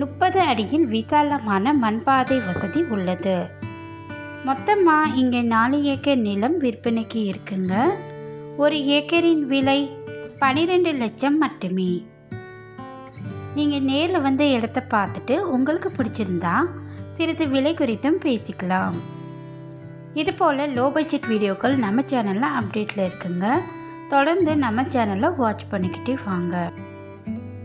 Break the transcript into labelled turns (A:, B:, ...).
A: முப்பது அடியில் விசாலமான மண்பாதை வசதி உள்ளது. மொத்தமாக இங்கே நாலு ஏக்கர் நிலம் விற்பனைக்கு இருக்குங்க. ஒரு ஏக்கரின் விலை பன்னிரெண்டு லட்சம் மட்டுமே. நீங்கள் நேரில் வந்து இடத்த பார்த்துட்டு உங்களுக்கு பிடிச்சிருந்தா சிறிது விலை குறித்தும் பேசிக்கலாம். இது போல் லோ பட்ஜெட் வீடியோக்கள் நம்ம சேனலில் அப்டேட்டில் இருக்குங்க. தொடர்ந்து நம்ம சேனலை வாட்ச் பண்ணிக்கிட்டே வாங்க.